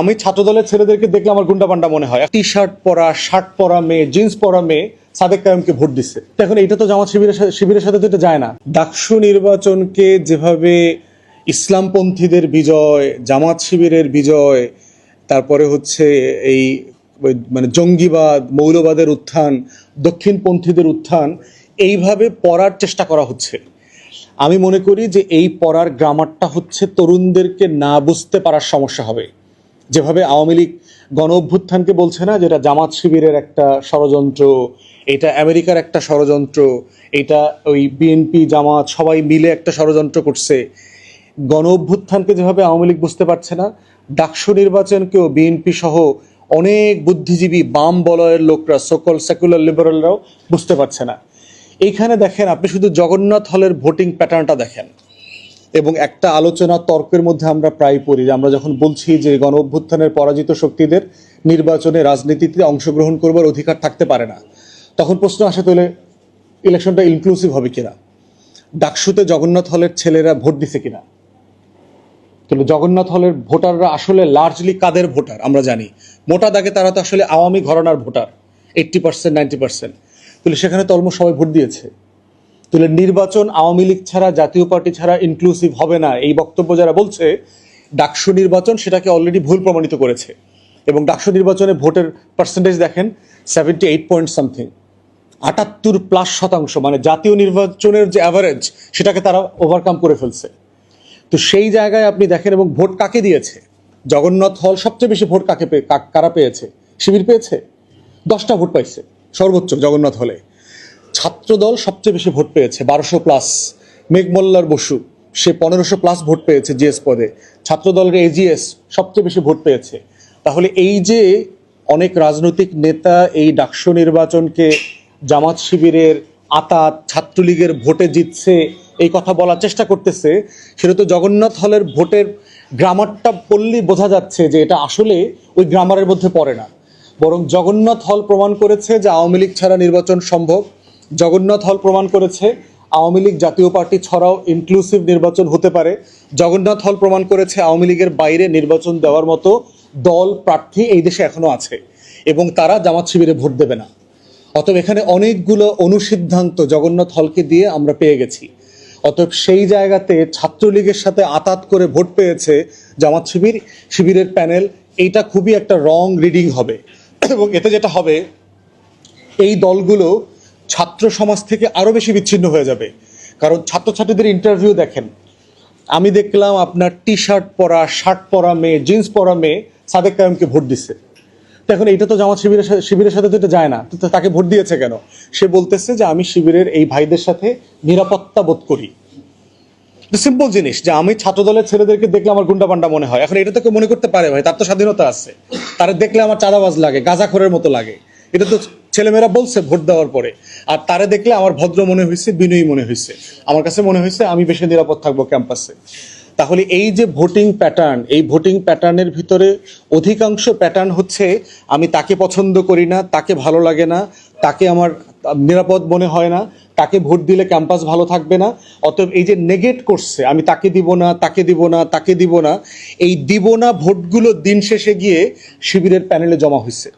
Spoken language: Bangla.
আমি ছাত্রদলের ছেলেদেরকে দেখলে আমার গুন্ডা পান্ডা মনে হয়। টি শার্ট পরা শার্ট পরা মেয়ে জিন্স পরা মেয়ে সাদেক কায়েমকে ভোট দিচ্ছে। এখন এটা তো জামাত শিবিরের সাথে শিবিরের সাথে তো এটা যায় না। ডাকসু নির্বাচনকে যেভাবে ইসলামপন্থীদের বিজয়, জামাত শিবিরের বিজয়, তারপরে হচ্ছে এই মানে জঙ্গিবাদ, মৌলবাদের উত্থান, দক্ষিণপন্থীদের উত্থান, এইভাবে পড়ার চেষ্টা করা হচ্ছে। আমি মনে করি যে এই পড়ার গ্রামারটা হচ্ছে তরুণদেরকে না বুঝতে পারার সমস্যা হবে। যেভাবে আওয়ামী লীগ গণ অভ্যুত্থানকে বলছে না, যেটা জামাত শিবিরের একটা ষড়যন্ত্র, এটা আমেরিকার একটা ষড়যন্ত্র, এটা ওই বিএনপি জামাত সবাই মিলে একটা ষড়যন্ত্র করছে, গণ অভ্যুত্থানকে যেভাবে আওয়ামী লীগ বুঝতে পারছে না, ডাকসু নির্বাচনকেও বিএনপি সহ অনেক বুদ্ধিজীবী বাম বলয়ের লোকরা সকল সেকুলার লিবারেলরাও বুঝতে পারছে না। এইখানে দেখেন, আপনি শুধু জগন্নাথ হলের ভোটিং প্যাটার্নটা দেখেন। এবং একটা আলোচনা তর্কের মধ্যে আমরা প্রায় পড়ি আমরা যখন বলছি যে গণ অভ্যুত্থানের পরাজিত শক্তিদের নির্বাচনে রাজনীতিতে অংশগ্রহণ করবার অধিকার থাকতে পারে না, তখন প্রশ্ন আসে তাহলে ইলেকশনটা ইনক্লুসিভ হবে কিনা? ডাকসুতে জগন্নাথ হলের ছেলেরা ভোট দিছে কিনা? তাহলে জগন্নাথ হলের ভোটাররা আসলে লার্জলি কাদের ভোটার আমরা জানি? মোটা দাগে তারা তো আসলে আওয়ামী ঘরানার voter eighty percent ninety percent তাহলে সেখানে তো অলমোস্ট সবাই ভোট দিয়েছে। তাহলে নির্বাচন আওয়ামী লীগ ছাড়া, জাতীয় পার্টি ছাড়া ইনক্লুসিভ হবে না। এই বক্তব্য যারা বলছে, ডাকসু নির্বাচন সেটাকে অলরেডি ভুল প্রমাণিত করেছে। এবং ডাকসু নির্বাচনে ভোটের পার্সেন্টেজ দেখেন সেভেন্টি এইট পয়েন্ট সামথিং আটাত্তর প্লাস শতাংশ মানে জাতীয় নির্বাচনের যে অ্যাভারেজ সেটাকে তারা ওভারকাম করে ফেলছে। তো সেই জায়গায় আপনি দেখেন, এবং ভোট কাকে দিয়েছে? জগন্নাথ হল সবচেয়ে বেশি ভোট কাকে কারা পেয়েছে? শিবির পেয়েছে? দশটা ভোট পাইছে, সর্বোচ্চ জগন্নাথ হলে। ছাত্রদল সবচেয়ে বেশি ভোট পেয়েছে, বারোশো প্লাস মেঘমল্লার বসু, সে পনেরোশো প্লাস ভোট পেয়েছে জিএস পদে। ছাত্রদলের এজিএস সবচেয়ে বেশি ভোট পেয়েছে। তাহলে এই যে অনেক রাজনৈতিক নেতা এই ডাকসু নির্বাচনকে জামাত শিবিরের আতাত, ছাত্রলীগের ভোটে জিতছে, এই কথা বলার চেষ্টা করতেছে, সেটা তো জগন্নাথ হলের ভোটের গ্রামারটা পড়লেই বোঝা যাচ্ছে যে এটা আসলে ওই গ্রামারের মধ্যে পড়ে না। বরং জগন্নাথ হল প্রমাণ করেছে যে আওয়ামী লীগ ছাড়া নির্বাচন সম্ভব। জগন্নাথ হল প্রমাণ করেছে, আওয়ামী লীগ জাতীয় পার্টি ছাড়াও ইনক্লুসিভ নির্বাচন হতে পারে। জগন্নাথ হল প্রমাণ করেছে, আওয়ামী লীগের বাইরে নির্বাচন দেওয়ার মতো দল প্রার্থী এই দেশে এখনও আছে এবং তারা জামাত শিবিরে ভোট দেবে না। অতএব এখানে অনেকগুলো অনুসিদ্ধান্ত জগন্নাথ হলকে দিয়ে আমরা পেয়ে গেছি। অতএব সেই জায়গাতে ছাত্রলীগের সাথে আতাত করে ভোট পেয়েছে জামাত শিবির, শিবিরের প্যানেল, এইটা খুবই একটা রং রিডিং হবে। এবং এতে যেটা হবে, এই দলগুলো ছাত্র সমাজ থেকে আরও বেশি বিচ্ছিন্ন হয়ে যাবে। কারণ ছাত্রছাত্রীদের ইন্টারভিউ দেখেন। আমি দেখলাম আপনার টি শার্ট পরা শার্ট পরা মেয়ে জিন্স পরা মেয়ে সাদেক কায়েমকে ভোট দিচ্ছে এখন এটা তো জামাত শিবিরের সাথে শিবিরের সাথে তো এটা যায় না। তাকে ভোট দিয়েছে কেন? সে বলতেছে যে, আমি শিবিরের এই ভাইদের সাথে নিরাপত্তা বোধ করি। সিম্পল জিনিস যে, আমি ছাত্র দলের ছেলেদেরকে দেখলে আমার গুন্ডা পান্ডা মনে হয়। এখন এটা তো কেউ মনে করতে পারে ভাই, তার তো স্বাধীনতা আছে। তারা দেখলে আমার চাঁদাবাজ লাগে, গাঁজাখোরের মতো লাগে। এটা তো ছেলেমেয়েরা বলছে ভোট দেওয়ার পরে। আর তারে দেখলে আমার ভদ্র মনে হয়েছে বিনয়ী মনে হয়েছে আমার কাছে মনে হয়েছে আমি বেশি নিরাপদ থাকব ক্যাম্পাসে। তাহলে এই যে ভোটিং প্যাটার্ন, এই ভোটিং প্যাটার্নের ভিতরে অধিকাংশ প্যাটার্ন হচ্ছে, আমি তাকে পছন্দ করি না, তাকে ভালো লাগে না, তাকে আমার নিরাপদ মনে হয় না, তাকে ভোট দিলে ক্যাম্পাস ভালো থাকবে না, অতএব এই যে নেগেট করছে, আমি তাকে দিব না, তাকে দিব না, তাকে দিব না, এই দিব না ভোটগুলো দিন শেষে গিয়ে শিবিরের প্যানেলে জমা হয়েছে